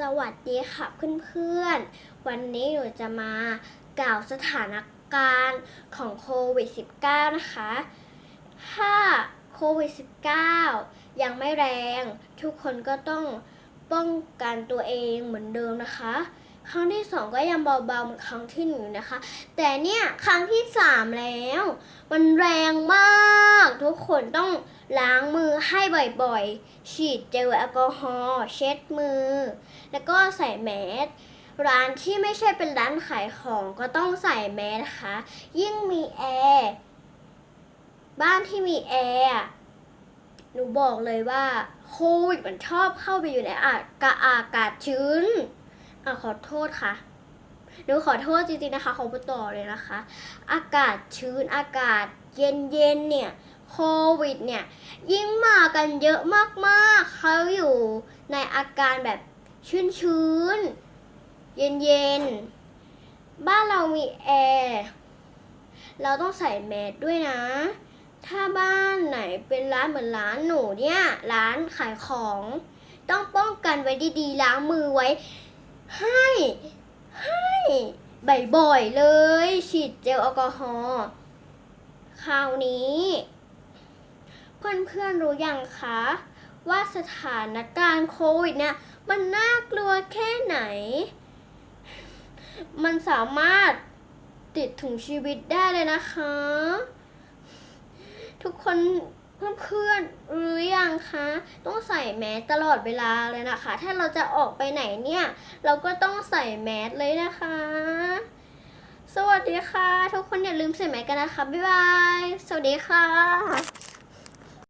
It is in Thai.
สวัสดีค่ะเพื่อนๆ วันนี้หนูจะมากล่าวสถานการณ์ของโควิด -19 นะคะ ถ้าโควิด -19 ยังไม่แรง ทุกคนก็ต้องป้องกันตัวเองเหมือนเดิมนะคะ ครั้งที่สองก็ยังเบาๆเหมือนครั้งที่หนึ่งนะคะ แต่เนี่ยครั้งที่สามแล้ว มันแรงมาก ทุกคนต้องล้างมือให้บ่อยๆ ฉีดเจลแอลกอฮอล์เช็ดมือ แล้วก็ใส่แมสร้านที่ไม่ใช่เป็นร้านขายของก็ต้องใส่แมสนะคะ ยิ่งมีแอร์บ้านที่มีแอร์หนูบอกเลยว่าโควิดมันชอบเข้าไปอยู่ในอากาอากาศชื้น ขอโทษค่ะหนูขอโทษจริงๆนะคะขอพูดต่อเลยนะคะ อากาศชื้นอากาศเย็นๆเนี่ยโควิดเนี่ยยิ่งมากันเยอะมากๆเขาอยู่ในอาการแบบชื้นๆเย็นๆบ้านเรามีแอร์เราต้องใส่แมสด้วยนะ ถ้าบ้านไหนเป็นร้านเหมือนร้านหนูเนี่ย ร้านขายของ ต้องป้องกันไว้ดีๆ ล้างมือไว้ ให้ ให้บ่อยๆเลย ฉีดเจลแอลกอฮอล์คราวนี้ เพื่อนๆรู้ยังคะ ว่าสถานการณ์โควิดเนี่ย มันน่ากลัวแค่ไหน มันสามารถติดถึงชีวิตได้เลยนะคะ ทุกคนเพื่อนๆรู้ยั งคะต้องใส่แมสตลอดเวลาเลยนะคะ ถ้าเราจะออกไปไหนเนี่ย เราก็ต้องใส่แมสเลยนะคะ สวัสดีค่ะ ทุกคนอย่าลืมใส่แมสกันนะคะ บ๊ายบาย สวัสดีค่ะ